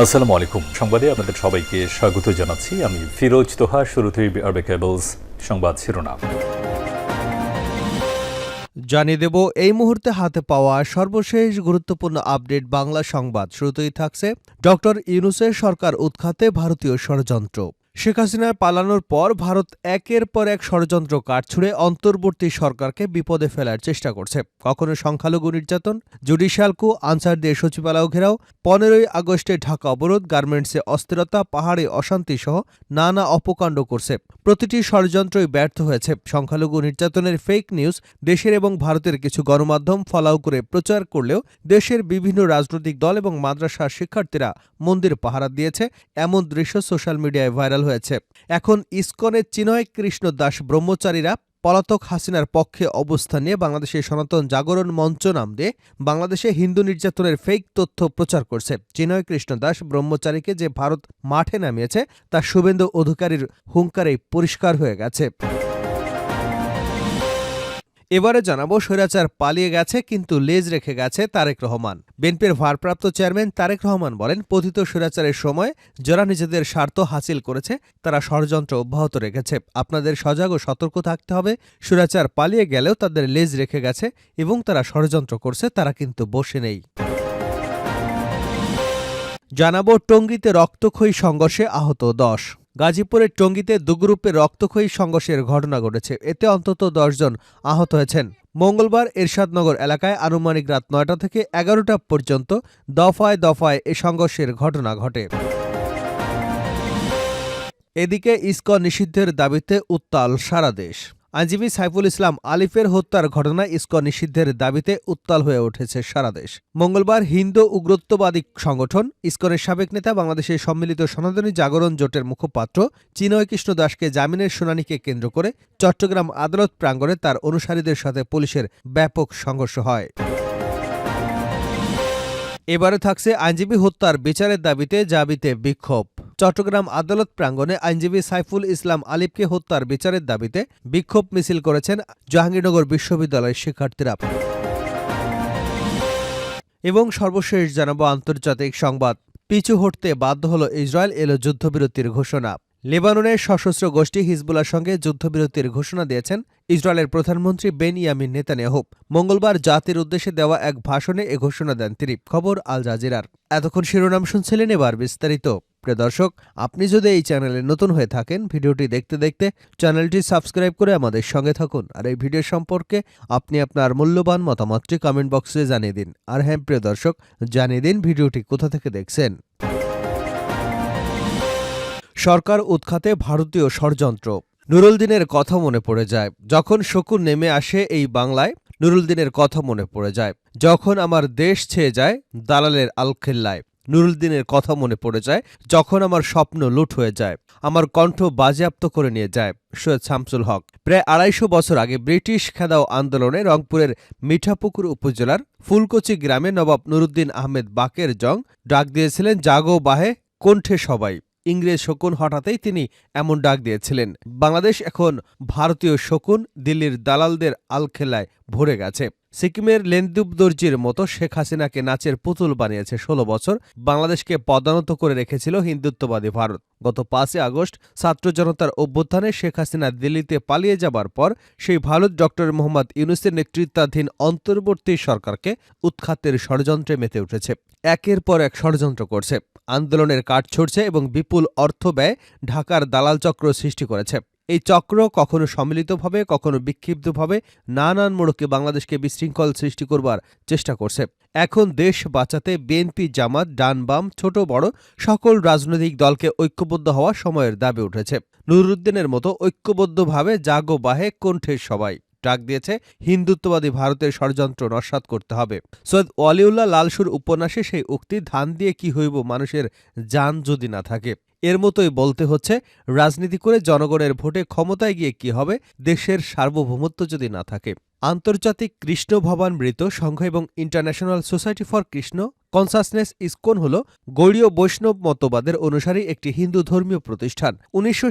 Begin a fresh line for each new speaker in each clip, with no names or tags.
আসসালামু আলাইকুম সংবাদে আপনাদের সবাইকে স্বাগত জানাচ্ছি আমি ফিরোজ তোহা শুরুতেই আরবে কেবলস সংবাদ শিরোনাম
জানিয়ে দেব এই মুহূর্তে হাতে পাওয়া সর্বশেষ গুরুত্বপূর্ণ আপডেট বাংলা সংবাদ শুরুতেই থাকছে ডক্টর ইউনুসের সরকার উৎখাতে ভারতীয় ষড়যন্ত্র শেখ হাসিনার পালানোর পর ভারত একের পর এক ষড়যন্ত্র ছুঁড়ে অন্তর্বর্তী সরকারকে বিপদে ফেলার চেষ্টা করছে কখনো সংখ্যালঘু নির্যাতন জুডিশিয়াল কু আনসার দিয়ে সচিবালয় ঘেরাও পনেরোই আগস্টে ঢাকা অবরোধ গার্মেন্টসে অস্থিরতা পাহাড়ে অশান্তি সহ নানা অপকাণ্ড করছে প্রতিটি ষড়যন্ত্রই ব্যর্থ হয়েছে সংখ্যালঘু নির্যাতনের ফেক নিউজ দেশের এবং ভারতের কিছু গণমাধ্যম ফলাও করে প্রচার করলেও দেশের বিভিন্ন রাজনৈতিক দল এবং মাদ্রাসার শিক্ষার্থীরা মন্দির পাহারা দিয়েছে এমন দৃশ্য সোশ্যাল মিডিয়ায় ভাইরাল ভাইরাল হয়েছে এখন ইস্কনের চিনয় কৃষ্ণ দাস ব্রহ্মচারীরা পলাতক হাসিনার পক্ষে অবস্থান নিয়ে বাংলাদেশের সনাতন জাগরণ মঞ্চ নাম দিয়ে বাংলাদেশে হিন্দু নির্যাতনের ফেক তথ্য প্রচার করছে চিনয় কৃষ্ণ দাস ব্রহ্মচারীকে যে ভারত মাঠে নামিয়েছে তা শুভেন্দু অধিকারীর হুঙ্কারেই পরিষ্কার হয়ে গেছে এবারে জানাবো স্বৈরাচার পালিয়ে গেছে কিন্তু লেজ রেখে গেছে তারেক রহমান বিএনপির ভারপ্রাপ্ত চেয়ারম্যান তারেক রহমান বলেন পথিত স্বৈরাচারের সময় যারা নিজেদের স্বার্থ হাসিল করেছে তারা ষড়যন্ত্র অব্যাহত রেখেছে আপনাদের সজাগ ও সতর্ক থাকতে হবে স্বৈরাচার পালিয়ে গেলেও তাদের লেজ রেখে গেছে এবং তারা ষড়যন্ত্র করছে তারা কিন্তু বসে নেই জানাবো টঙ্গিতে রক্তক্ষয়ী সংঘর্ষে আহত দশ গাজীপুরের টঙ্গীতে দুগ্রুপে রক্তক্ষয়ী সংঘর্ষের ঘটনা ঘটেছে এতে অন্তত দশজন আহত হয়েছেন মঙ্গলবার এরশাদনগর এলাকায় আনুমানিক রাত নয়টা থেকে এগারোটা পর্যন্ত দফায় দফায় এ সংঘর্ষের ঘটনা ঘটে এদিকে ইস্কন নিষিদ্ধের দাবিতে উত্তাল সারা দেশ আইনজীবী সাইফুল ইসলাম আলিফের হত্যার ঘটনায় ইস্কো নিষিদ্ধের দাবিতে উত্তাল হয়ে উঠেছে সারা দেশ মঙ্গলবার হিন্দু উগ্রত্ববাদী সংগঠন ইস্কনের সাবেক নেতা বাংলাদেশের সম্মিলিত সনাতনী জাগরণ জোটের মুখপাত্র চিনয় কৃষ্ণ দাসকে জামিনের শুনানিকে কেন্দ্র করে চট্টগ্রাম আদালত প্রাঙ্গণে তার অনুসারীদের সাথে পুলিশের ব্যাপক সংঘর্ষ হয় এবারে থাকছে আইনজীবী হত্যার বিচারের দাবিতে জাবিতে বিক্ষোভ চট্টগ্রাম আদালত প্রাঙ্গণে আইনজীবী সাইফুল ইসলাম আলিফকে হত্যার বিচারের দাবিতে বিক্ষোভ মিছিল করেছেন জাহাঙ্গীরনগর বিশ্ববিদ্যালয়ের শিক্ষার্থীরা এবং সর্বশেষ জানাবো আন্তর্জাতিক সংবাদ পিছু হটতে বাধ্য হল ইসরায়েল এলো যুদ্ধবিরতির ঘোষণা লেবাননের সশস্ত্র গোষ্ঠী হিজবুলার সঙ্গে যুদ্ধবিরতির ঘোষণা দিয়েছেন ইসরায়েলের প্রধানমন্ত্রী বেন ইয়ামিন নেতানিয়াহু মঙ্গলবার জাতির উদ্দেশ্যে দেওয়া এক ভাষণে এ ঘোষণা দেন তিনি খবর আল জাজিরার এতক্ষণ শিরোনাম শুনছিলেন এবার বিস্তারিত প্রিয় দর্শক আপনি যদি এই চ্যানেলে নতুন হয়ে থাকেন ভিডিওটি দেখতে দেখতে চ্যানেলটি সাবস্ক্রাইব করে আমাদের সঙ্গে থাকুন আর এই ভিডিও সম্পর্কে আপনি আপনার মূল্যবান মতামতটি কমেন্ট বক্সে জানিয়ে দিন আর হ্যাঁ প্রিয় দর্শক জানিয়ে দিন ভিডিওটি কোথা থেকে দেখছেন সরকার উৎখাতে ভারতীয় ষড়যন্ত্র নুরুলদিনের কথা মনে পড়ে যায় যখন শকুন নেমে আসে এই বাংলায় নুরুলদিনের কথা মনে পড়ে যায় যখন আমার দেশ ছেয়ে যায় দালালের আলখেল্লায় নুরুলদিনের কথা মনে পড়ে যায় যখন আমার স্বপ্ন লুট হয়ে যায় আমার কণ্ঠ বাজেয়াপ্ত করে নিয়ে যায় সৈয়দ শামসুল হক প্রায় আড়াইশো বছর আগে ব্রিটিশ খেদাও আন্দোলনে রংপুরের মিঠাপুকুর উপজেলার ফুলকচি গ্রামে নবাব নুরুদ্দিন আহমেদ বাকের জং ডাক দিয়েছিলেন জাগো বাহে কণ্ঠে সবাই ইংরেজ শকুন হঠাতেই তিনি এমন ডাক দিয়েছিলেন বাংলাদেশ এখন ভারতীয় শকুন দিল্লির দালালদের আলখেলায় ভরে গেছে সিকিমের লেন্দুব দর্জির মতো শেখ হাসিনাকে নাচের পুতুল বানিয়েছে ষোলো বছর বাংলাদেশকে পদানত করে রেখেছিল হিন্দুত্ববাদী ভারত গত পাঁচই আগস্ট ছাত্র জনতার অভ্যুত্থানে শেখ হাসিনা দিল্লিতে পালিয়ে যাবার পর সেই ভারত ডক্টর মোহাম্মদ ইউনুসের নেতৃত্বাধীন অন্তর্বর্তী সরকারকে উৎখাতের ষড়যন্ত্রে মেতে উঠেছে একের পর এক ষড়যন্ত্র করছে আন্দোলনের কাঠ ছড়ছে এবং বিপুল অর্থ ব্যয় ঢাকার দালাল চক্র সৃষ্টি করেছে এই চক্র কখনো সম্মিলিতভাবে কখনো বিক্ষিপ্তভাবে নানান মোড়কে বাংলাদেশকে বিশৃঙ্খল সৃষ্টি করবার চেষ্টা করছে এখন দেশ বাঁচাতে বিএনপি জামাত ডান বাম ছোট বড় সকল রাজনৈতিক দলকে ঐক্যবদ্ধ হওয়া সময়ের দাবি উঠেছে নুরুদ্দিনের মতো ঐক্যবদ্ধভাবে জাগো বাহে কণ্ঠের সবাই ডাক দিয়েছে হিন্দুত্ববাদী ভারতের ষড়যন্ত্র নস্বাত করতে হবে সৈয়দ ওয়ালিউল্লাহ লালসুর উপন্যাসে সেই উক্তি ধান দিয়ে কি হইব মানুষের যান যদি না থাকে এর মতোই বলতে হচ্ছে রাজনীতি করে জনগণের ভোটে ক্ষমতায় গিয়ে কি হবে দেশের সার্বভৌমত্ব যদি না থাকে আন্তর্জাতিক কৃষ্ণ ভবান মৃত সংঘ এবং international society for Krishna consciousness ISKCON হল গৌড়ীয় বৈষ্ণব মতবাদের অনুসারী একটি হিন্দু ধর্মীয় প্রতিষ্ঠান উনিশশো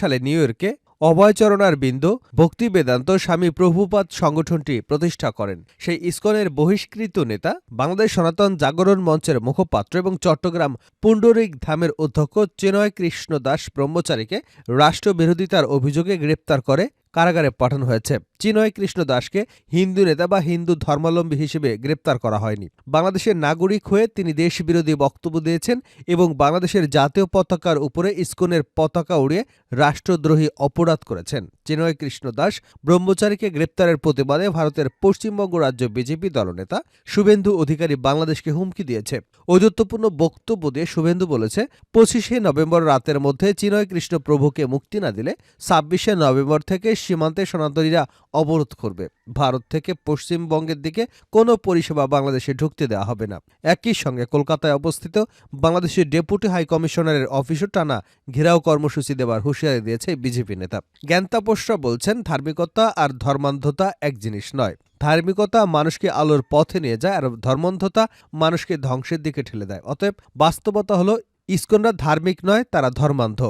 সালে নিউ ইয়র্কে অভয়চরণার বিন্দু ভক্তি বেদান্ত স্বামী প্রভুপাত সংগঠনটি প্রতিষ্ঠা করেন সেই ইস্কনের বহিষ্কৃত নেতা বাংলাদেশ সনাতন জাগরণ মঞ্চের মুখপাত্র এবং চট্টগ্রাম পুণ্ডরিক ধামের অধ্যক্ষ চেনয় কৃষ্ণ দাস ব্রহ্মচারীকে রাষ্ট্রবিরোধিতার অভিযোগে গ্রেপ্তার করে কারাগারে পাঠানো হয়েছে চিনয় কৃষ্ণ দাসকে হিন্দু নেতা বা হিন্দু ধর্মাবলম্বী হিসেবে গ্রেপ্তার করা হয়নি বাংলাদেশের নাগরিক হয়ে তিনি দেশবিরোধী বক্তব্য দিয়েছেন এবং বাংলাদেশের জাতীয় পতাকার উপরে ইস্কনের পতাকা উড়িয়ে রাষ্ট্রদ্রোহী অপরাধ করেছেন চিনয় কৃষ্ণ দাস ব্রহ্মচারীকে গ্রেপ্তারের প্রতিবাদে ভারতের পশ্চিমবঙ্গ রাজ্য বিজেপি দলনেতা শুভেন্দু অধিকারী বাংলাদেশকে হুমকি দিয়েছে ঔদত্যপূর্ণ বক্তব্য দিয়ে শুভেন্দু বলেছে পঁচিশে নভেম্বর রাতের মধ্যে চিনয় কৃষ্ণ প্রভুকে মুক্তি না দিলে ছাব্বিশে নভেম্বর থেকে সীমান্তে সনাতনীরা অবরোধ করবে ভারত থেকে পশ্চিমবঙ্গের দিকে কোনো পরিষেবা বাংলাদেশে ঢুকতে দেওয়া হবে না একই সঙ্গে কলকাতায় অবস্থিত বাংলাদেশের ডেপুটি হাই কমিশনারের অফিসও টানা ঘেরাও কর্মসূচি দেওয়ার হুঁশিয়ারি দিয়েছে বিজেপি নেতা জ্ঞানতাপস্যা বলছেন ধার্মিকতা আর ধর্মান্ধতা এক জিনিস নয় ধার্মিকতা মানুষকে আলোর পথে নিয়ে যায় আর ধর্মান্ধতা মানুষকে ধ্বংসের দিকে ঠেলে দেয় অতএব বাস্তবতা হলো ইস্কনরা ধার্মিক নয় তারা ধর্মান্ধ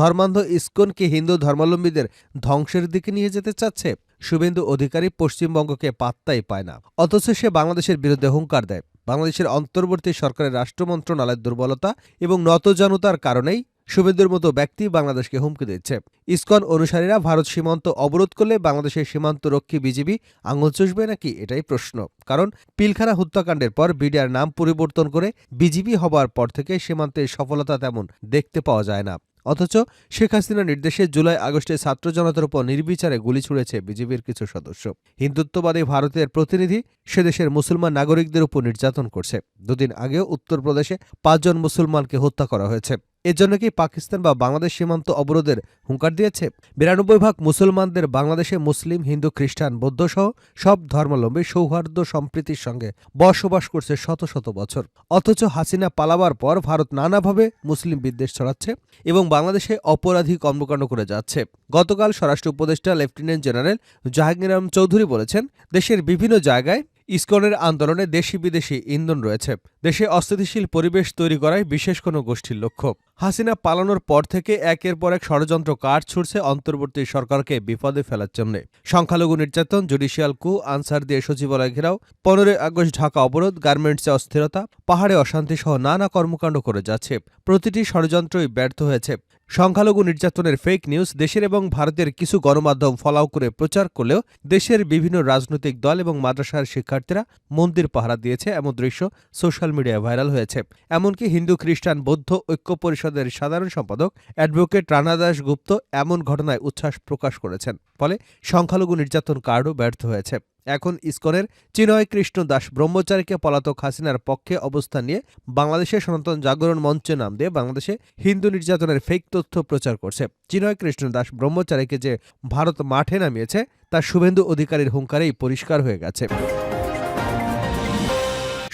ধর্মান্ধ ইস্কন কি হিন্দু ধর্মাবলম্বীদের ধ্বংসের দিকে নিয়ে যেতে চাচ্ছে শুভেন্দু অধিকারী পশ্চিমবঙ্গকে পাত্তাই পায় না অথচ সে বাংলাদেশের বিরুদ্ধে হুঙ্কার দেয় বাংলাদেশের অন্তর্বর্তী সরকারের রাষ্ট্র মন্ত্রণালয়ের দুর্বলতা এবং নতজানতার কারণেই শুভেন্দুর মতো ব্যক্তি বাংলাদেশকে হুমকি দিচ্ছে ইস্কন অনুসারীরা ভারত সীমান্ত অবরোধ করলে বাংলাদেশের সীমান্ত রক্ষী বিজিবি আঙুল চষবে নাকি এটাই প্রশ্ন কারণ পিলখানা হত্যাকাণ্ডের পর বিডিআর নাম পরিবর্তন করে বিজিবি হবার পর থেকে সীমান্তের সফলতা তেমন দেখতে পাওয়া যায় না অথচ শেখ হাসিনার নির্দেশে জুলাই আগস্টে ছাত্র জনতার উপর নির্বিচারে গুলি ছুড়েছে বিজেপির কিছু সদস্য হিন্দুত্ববাদী ভারতের প্রতিনিধি সেদেশের মুসলমান নাগরিকদের উপর নির্যাতন করছে দুদিন আগেও উত্তরপ্রদেশে পাঁচজন মুসলমানকে হত্যা করা হয়েছে এর জন্য কি পাকিস্তান বা বাংলাদেশ সীমান্ত অবরোধের হুঙ্কার দিয়েছে বিরানব্বই ভাগ মুসলমানদের বাংলাদেশে মুসলিম হিন্দু খ্রিস্টান বৌদ্ধ সহ সব ধর্মাবলম্বী সৌহার্দ্য সম্প্রীতির সঙ্গে বসবাস করছে শত শত বছর অথচ হাসিনা পালাবার পর ভারত নানাভাবে মুসলিম বিদ্বেষ ছড়াচ্ছে এবং বাংলাদেশে অপরাধী কর্মকাণ্ড করে যাচ্ছে গতকাল স্বরাষ্ট্র উপদেষ্টা লেফটেন্যান্ট জেনারেল জাহাঙ্গীর আলম চৌধুরী বলেছেন দেশের বিভিন্ন জায়গায় ইস্কনের আন্দোলনে দেশি বিদেশি ইন্ধন রয়েছে দেশে অস্থিতিশীল পরিবেশ তৈরি করাই বিশেষ কোনো গোষ্ঠীর লক্ষ্য হাসিনা পালানোর পর থেকে একের পর এক ষড়যন্ত্র কাঠ ছুটছে অন্তর্বর্তী সরকারকে বিপদে ফেলার জন্য সংখ্যালঘু নির্যাতন জুডিশিয়াল কু আনসার দিয়ে সচিবালয় ঘেরাও পনেরোই আগস্ট ঢাকা অবরোধ গার্মেন্টসে অস্থিরতা পাহাড়ে অশান্তি সহ নানা কর্মকাণ্ড করে যাচ্ছে প্রতিটি ষড়যন্ত্রই ব্যর্থ হয়েছে সংখ্যালঘু নির্যাতনের ফেক নিউজ দেশের এবং ভারতের কিছু গণমাধ্যম ফলাও করে প্রচার করলেও দেশের বিভিন্ন রাজনৈতিক দল এবং মাদ্রাসার শিক্ষার্থীরা মন্দির পাহারা দিয়েছে এমন দৃশ্য সোশ্যাল মিডিয়ায় ভাইরাল হয়েছে এমনকি হিন্দু খ্রিস্টান বৌদ্ধ ঐক্য পরিষদ পরিষদের সাধারণ সম্পাদক অ্যাডভোকেট রানা দাস গুপ্ত এমন ঘটনায় উচ্ছ্বাস প্রকাশ করেছেন ফলে সংখ্যালঘু নির্যাতন কার্ডও ব্যর্থ হয়েছে এখন ইস্কনের চিনয় কৃষ্ণ দাস ব্রহ্মচারীকে পলাতক হাসিনার পক্ষে অবস্থান নিয়ে বাংলাদেশের সনাতন জাগরণ মঞ্চে নাম দিয়ে বাংলাদেশে হিন্দু নির্যাতনের ফেক তথ্য প্রচার করছে চিনয় কৃষ্ণ দাস ব্রহ্মচারীকে যে ভারত মাঠে নামিয়েছে তা শুভেন্দু অধিকারীর হুঙ্কারেই পরিষ্কার হয়ে গেছে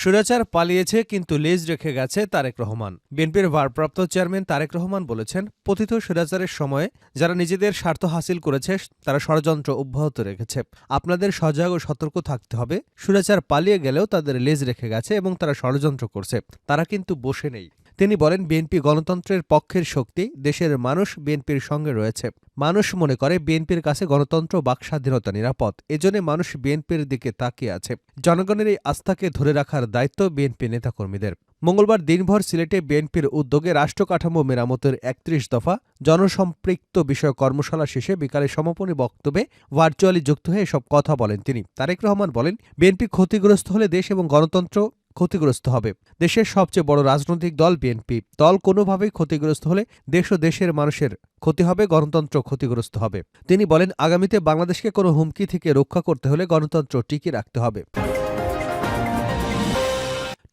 সুরাচার পালিয়েছে কিন্তু লেজ রেখে গেছে তারেক রহমান বিএনপির ভারপ্রাপ্ত চেয়ারম্যান তারেক রহমান বলেছেন পথিত সুরাচারের সময়ে যারা নিজেদের স্বার্থ হাসিল করেছে তারা ষড়যন্ত্র অব্যাহত রেখেছে আপনাদের সজাগ ও সতর্ক থাকতে হবে সুরাচার পালিয়ে গেলেও তাদের লেজ রেখে গেছে এবং তারা ষড়যন্ত্র করছে তারা কিন্তু বসে নেই তিনি বলেন বিএনপি গণতন্ত্রের পক্ষের শক্তি দেশের মানুষ বিএনপির সঙ্গে রয়েছে মানুষ মনে করে বিএনপির কাছে গণতন্ত্র বাক স্বাধীনতা নিরাপদ এজন্য মানুষ বিএনপির দিকে তাকিয়ে আছে জনগণের এই আস্থাকে ধরে রাখার দায়িত্ব বিএনপি নেতাকর্মীদের মঙ্গলবার দিনভর সিলেটে বিএনপির উদ্যোগে রাষ্ট্রকাঠামো মেরামতের একত্রিশ দফা জনসম্পৃক্ত বিষয় কর্মশালা শেষে বিকালে সমাপনী বক্তব্যে ভার্চুয়ালি যুক্ত হয়ে সব কথা বলেন তিনি তারেক রহমান বলেন বিএনপি ক্ষতিগ্রস্ত হলে দেশ এবং গণতন্ত্র ক্ষতিগ্রস্ত হবে দেশের সবচেয়ে বড় রাজনৈতিক দল বিএনপি দল কোনোভাবেই ক্ষতিগ্রস্ত হলে দেশ ও দেশের মানুষের ক্ষতি হবে গণতন্ত্র ক্ষতিগ্রস্ত হবে তিনি বলেন আগামীতে বাংলাদেশকে কোনো হুমকি থেকে রক্ষা করতে হলে গণতন্ত্র টিকিয়ে রাখতে হবে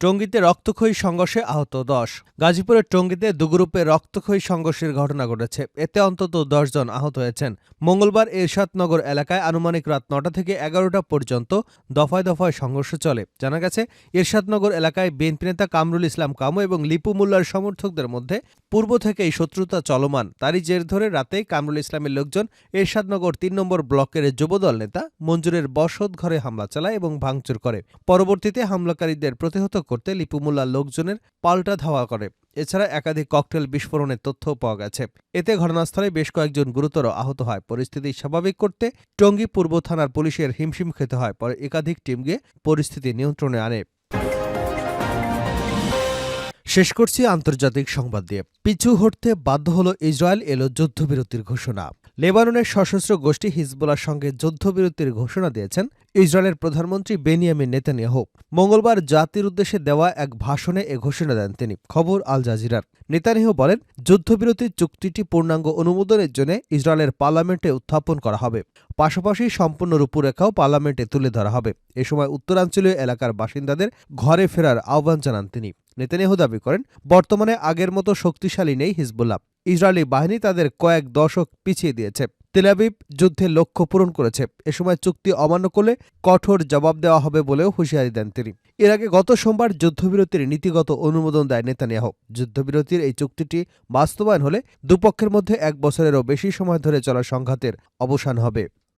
টঙ্গীতে রক্তক্ষয়ী সংঘর্ষে আহত দশ গাজীপুরের টঙ্গীতে দুগ্রুপে রক্তক্ষয়ী সংঘর্ষের ঘটনা ঘটেছে এতে অন্তত জন আহত হয়েছেন মঙ্গলবার এরশাদনগর এলাকায় আনুমানিক রাত নটা থেকে এগারোটা পর্যন্ত দফায় দফায় সংঘর্ষ চলে জানা গেছে এরশাদনগর এলাকায় বিএনপি নেতা কামরুল ইসলাম কামু এবং লিপু মোল্লার সমর্থকদের মধ্যে পূর্ব থেকেই শত্রুতা চলমান তারই জের ধরে রাতে কামরুল ইসলামের লোকজন এরশাদনগর তিন নম্বর ব্লকের যুবদল নেতা মঞ্জুরের বসত ঘরে হামলা চালায় এবং ভাঙচুর করে পরবর্তীতে হামলাকারীদের প্রতিহত করতে লিপুমুল্লার লোকজনের পাল্টা ধাওয়া করে এছাড়া একাধিক ককটেল বিস্ফোরণের তথ্য পাওয়া গেছে এতে ঘটনাস্থলে বেশ কয়েকজন গুরুতর আহত হয় পরিস্থিতি স্বাভাবিক করতে টঙ্গী পূর্ব থানার পুলিশের হিমশিম খেতে হয় পরে একাধিক টিম গিয়ে পরিস্থিতি নিয়ন্ত্রণে আনে শেষ করছি আন্তর্জাতিক সংবাদ দিয়ে পিছু হটতে বাধ্য হল ইসরায়েল এলো যুদ্ধবিরতির ঘোষণা লেবাননের সশস্ত্র গোষ্ঠী হিজবুলার সঙ্গে যুদ্ধবিরতির ঘোষণা দিয়েছেন ইসরায়েলের প্রধানমন্ত্রী বেনিয়ামিন নেতানিয়াহু মঙ্গলবার জাতির উদ্দেশ্যে দেওয়া এক ভাষণে এ ঘোষণা দেন তিনি খবর আল জাজিরার নেতানিয়াহু বলেন যুদ্ধবিরতির চুক্তিটি পূর্ণাঙ্গ অনুমোদনের জন্য ইসরায়েলের পার্লামেন্টে উত্থাপন করা হবে পাশাপাশি সম্পূর্ণ রূপরেখাও পার্লামেন্টে তুলে ধরা হবে এ সময় উত্তরাঞ্চলীয় এলাকার বাসিন্দাদের ঘরে ফেরার আহ্বান জানান তিনি নেতানিয়াহু দাবি করেন বর্তমানে আগের মতো শক্তিশালী নেই হিজবুল্লাহ ইসরায়েলি বাহিনী তাদের কয়েক দশক পিছিয়ে দিয়েছে তেলাবিব যুদ্ধে লক্ষ্য পূরণ করেছে এ সময় চুক্তি অমান্য করলে কঠোর জবাব দেওয়া হবে বলেও হুঁশিয়ারি দেন তিনি এর আগে গত সোমবার যুদ্ধবিরতির নীতিগত অনুমোদন দেয় নেতানিয়াহ যুদ্ধবিরতির এই চুক্তিটি বাস্তবায়ন হলে দুপক্ষের মধ্যে এক বছরেরও বেশি সময় ধরে চলা সংঘাতের অবসান হবে